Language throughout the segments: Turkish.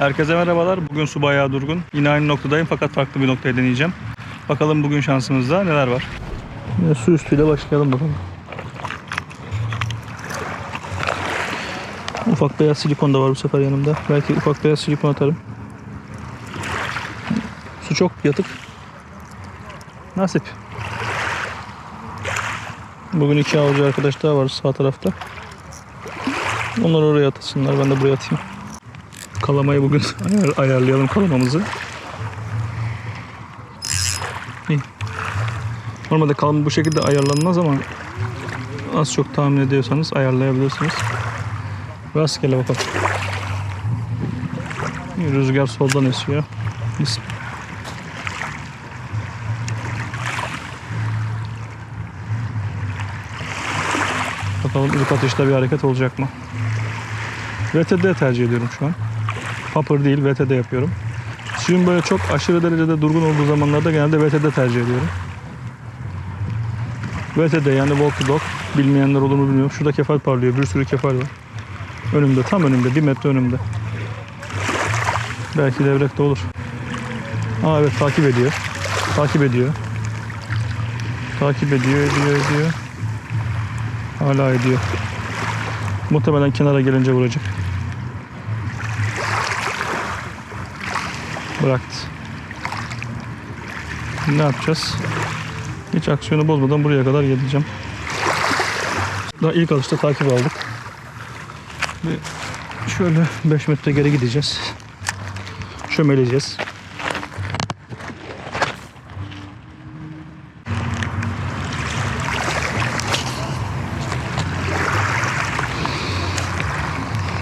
Herkese merhabalar. Bugün su bayağı durgun. Yine aynı noktadayım fakat farklı bir noktaya deneyeceğim. Bakalım bugün şansımızda neler var. Yine su üstüyle başlayalım bakalım. Ufak beyaz silikon da var bu sefer yanımda. Belki ufak beyaz silikon atarım. Su çok yatık. Nasip. Bugün iki avcı arkadaş daha var sağ tarafta. Onlar oraya atasınlar. Ben de buraya atayım. Kalamayı bugün ayar, ayarlayalım kalamamızı. Normalde kalama bu şekilde ayarlanmaz ama az çok tahmin ediyorsanız ayarlayabilirsiniz. Rastgele bakalım. Rüzgar soldan esiyor. Bismillah. Bakalım ilk atışta bir hareket olacak mı? VTD tercih ediyorum şu an. Popper değil VTD yapıyorum. Suyun böyle çok aşırı derecede durgun olduğu zamanlarda genelde VTD tercih ediyorum. VTD yani walk to dog. Bilmeyenler olur mu bilmiyorum. Şurada kefal parlıyor. Bir sürü kefal var. Önümde tam önümde. Bir metre önümde. Belki devrekte olur. Aa evet takip ediyor. Takip ediyor. Takip ediyor, ediyor, ediyor. Hala ediyor. Muhtemelen kenara gelince vuracak. Bıraktı. Ne yapacağız? Hiç aksiyonu bozmadan buraya kadar geleceğim. Daha ilk alışta takip aldık. Ve şöyle 5 metre geri gideceğiz. Çömeleceğiz.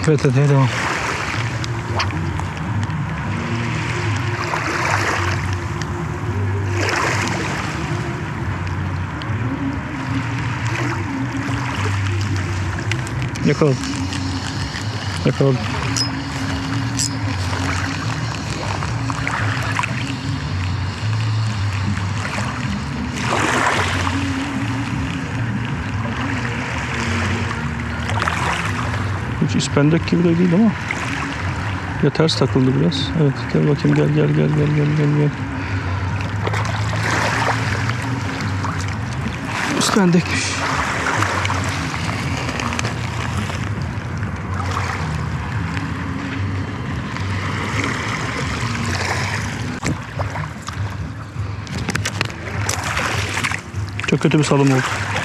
Evet hadi devam. Yakaladım. Yakaladım. Hiç ispendek gibi de değil ama ya ters takıldı biraz. Evet gel bakayım gel gel gel gel gel gel gel. İspendekmiş. Çok kötü bir salım oldu.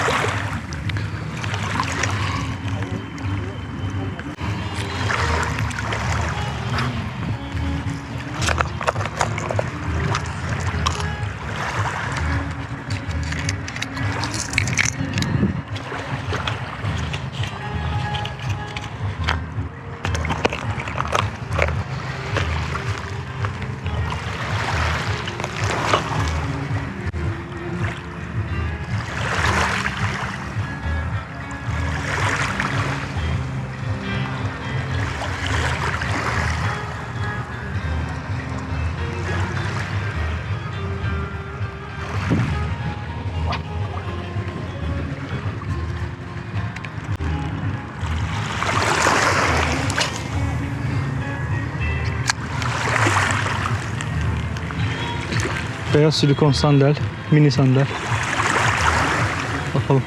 Beyaz silikon sandal, mini sandal. Bakalım.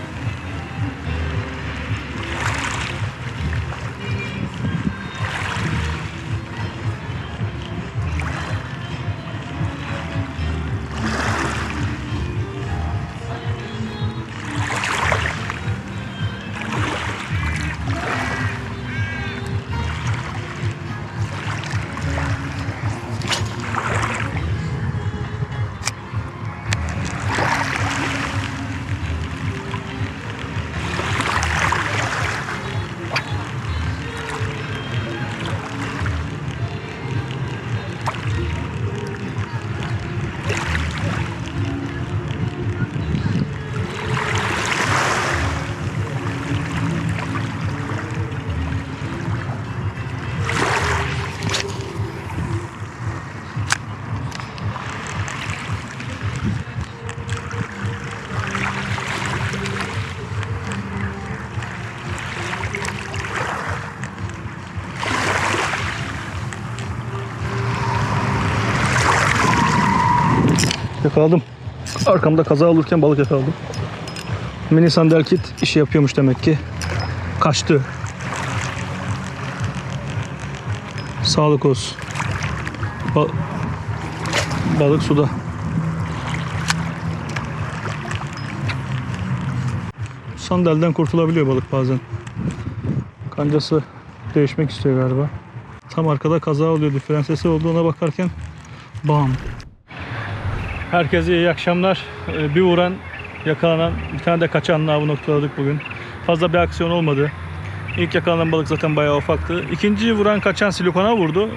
Yakaladım. Arkamda kaza olurken balık yakaladım. Mini sandal kit işi yapıyormuş demek ki. Kaçtı. Sağlık olsun. Ba- balık suda. Sandalden kurtulabiliyor balık bazen. Kancası değişmek istiyor galiba. Tam arkada kaza oluyordu. Fren sesi olduğuna bakarken bam. Herkese iyi akşamlar. Ee, Bir vuran, yakalanan, bir tane de kaçan avı noktaladık bugün. Fazla bir aksiyon olmadı. İlk yakalanan balık zaten bayağı ufaktı. İkinci vuran kaçan silikona vurdu.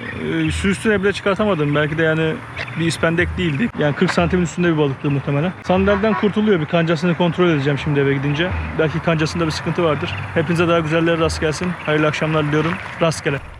Ee, Su üstüne bile çıkartamadım. Belki de yani bir ispendek değildi. Yani 40 santimin üstünde bir balıktı muhtemelen. Sandalden kurtuluyor. Bir kancasını kontrol edeceğim şimdi eve gidince. Belki kancasında bir sıkıntı vardır. Hepinize daha güzelleri rast gelsin. Hayırlı akşamlar diliyorum. Rastgele.